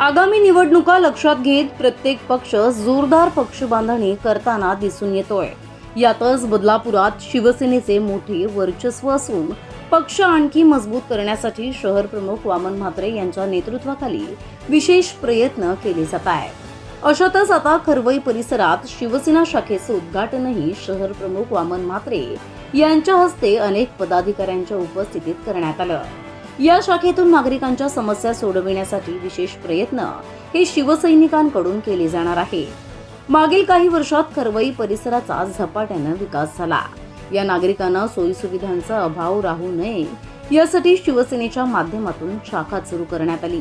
आगामी निवडणुका लक्षात घेत प्रत्येक पक्ष जोरदार पक्ष बांधणी करताना दिसून येतोय. यातच बदलापुरात शिवसेनेचे मोठे वर्चस्व असून पक्ष आणखी मजबूत करण्यासाठी शहर प्रमुख वामन म्हात्रे यांच्या नेतृत्वाखाली विशेष प्रयत्न केले जात आहेत. अशातच आता खरवई परिसरात शिवसेना शाखेचं उद्घाटनही शहर प्रमुख वामन म्हात्रे यांच्या हस्ते अनेक पदाधिकाऱ्यांच्या उपस्थितीत करण्यात आलं. या शाखेतून नागरिकांच्या समस्या सोडविण्यासाठी विशेष प्रयत्न हे शिवसैनिकांकडून केले जाणार आहे. मागील काही वर्षात खरवई परिसराचा झपाट्यानं विकास झाला. या नागरिकांना सोयीसुविधांचा अभाव राहू नये यासाठी शिवसेनेच्या माध्यमातून शाखा सुरू करण्यात आली.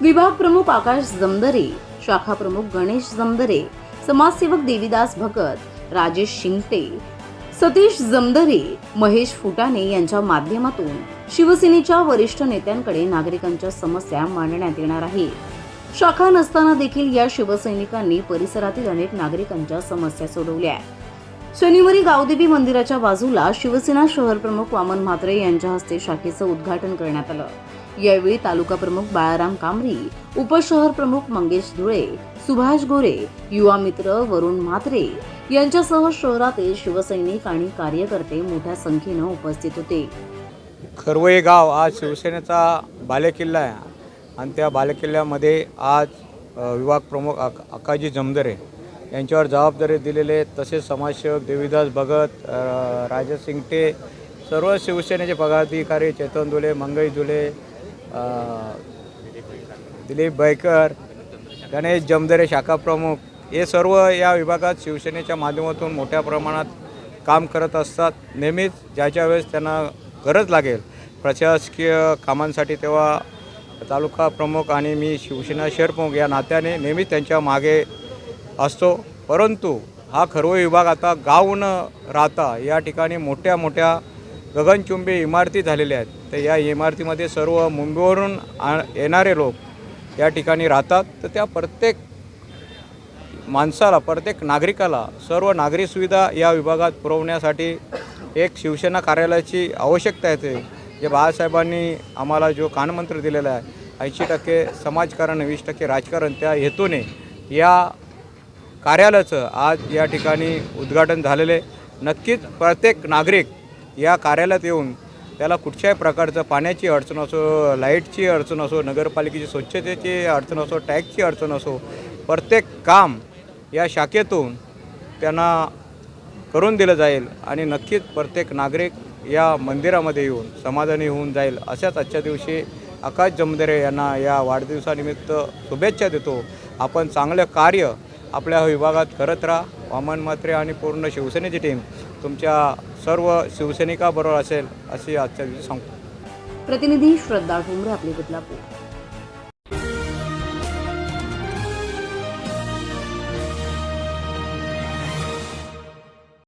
विभाग प्रमुख आकाश जमदरे शाखा प्रमुख गणेश जमदरे समाजसेवक देवीदास भगत राजेश शिंगटे सतीश जमदरे महेश फुटाणे यांच्या माध्यमातून शिवसेनेच्या वरिष्ठ नेत्यांकडे नागरिकांच्या समस्या मांडण्यात येणार आहे. शाखा नसताना देखील या शिवसैनिकांनी परिसरातील अनेक नागरिकांच्या समस्या सोडवल्या शनिवारी गावदेवी मंदिराच्या बाजूला शिवसेना शहर प्रमुख वामन म्हात्रे यांच्या हस्ते शाखेचं उद्घाटन करण्यात आलं. यावेळी तालुका प्रमुख बाळाराम कांबरी उपशहर प्रमुख मंगेश धुळे सुभाष गोरे युवा मित्र वरुण म्हात्रे यांच्यासह शहरातील शिवसैनिक आणि कार्यकर्ते मोठ्या संख्येनं उपस्थित होते. खरवई गाव आज शिवसेनेचा बालेकिल्ला आहे. आणि त्या बालेकिल्ल्यामध्ये आज विभाग प्रमुख अकाजी जमदरे यांच्यावर जबाबदारी दिलेले तसेच समाजसेवक देवीदास भगत राजा सिंगटे सर्व शिवसेनेचे पदाधिकारी चेतन दुले मंगई दुले दिलीप बैकर गणेश जमदरे शाखा प्रमुख हे सर्व या विभागात शिवसेनेच्या माध्यमातून मोठ्या प्रमाणात काम करत असतात. नेहमीच ज्याच्या वेळेस त्यांना गरज लागेल प्रशासकीय कामांसाठी तेव्हा तालुका प्रमुख आणि मी शिवसेना शहर प्रमुख या नात्याने नेहमीच त्यांच्या मागे असतो परंतु हा खरवई विभाग आता गाव न राहता. या ठिकाणी मोठ्या मोठ्या गगनचुंबी इमारती झालेल्या आहेत. तर या इमारतीमध्ये सर्व मुंबईवरून आ येणारे लोक या ठिकाणी राहतात. तर त्या प्रत्येक माणसाला प्रत्येक नागरिकाला सर्व नागरी सुविधा या विभागात पुरवण्यासाठी एक शिवसेना कार्यालयाची आवश्यकता येते. जे बाळासाहेबांनी आम्हाला जो कानमंत्र दिलेला आहे ऐंशी टक्के समाजकारण वीस टक्के राजकारण त्या हेतूने या कार्यालयाचं आज या ठिकाणी उद्घाटन झालेले नक्कीच प्रत्येक नागरिक या कार्यालयात येऊन त्याला कुठच्याही प्रकारचं पाण्याची अडचण असो लाईटची अडचण असो नगरपालिकेची स्वच्छतेची अडचण असो टॅक्सची अडचण असो प्रत्येक काम या शाखेतून त्यांना करून दिलं जाईल आणि नक्कीच प्रत्येक नागरिक या मंदिरामध्ये येऊन समाधानी होऊन जाईल अशाच आजच्या दिवशी आकाश जमदरे यांना या वाढदिवसानिमित्त शुभेच्छा देतो. आपण चांगलं कार्य आपल्या विभागात करत राहा. वामन म्हात्रे आणि पूर्ण शिवसेनेची टीम तुमच्या सर्व शिवसैनिकाबरोबर असेल अशी आजच्या दिवशी सांगतो. प्रतिनिधी श्रद्धा ठोंबरे आपले बदलापूर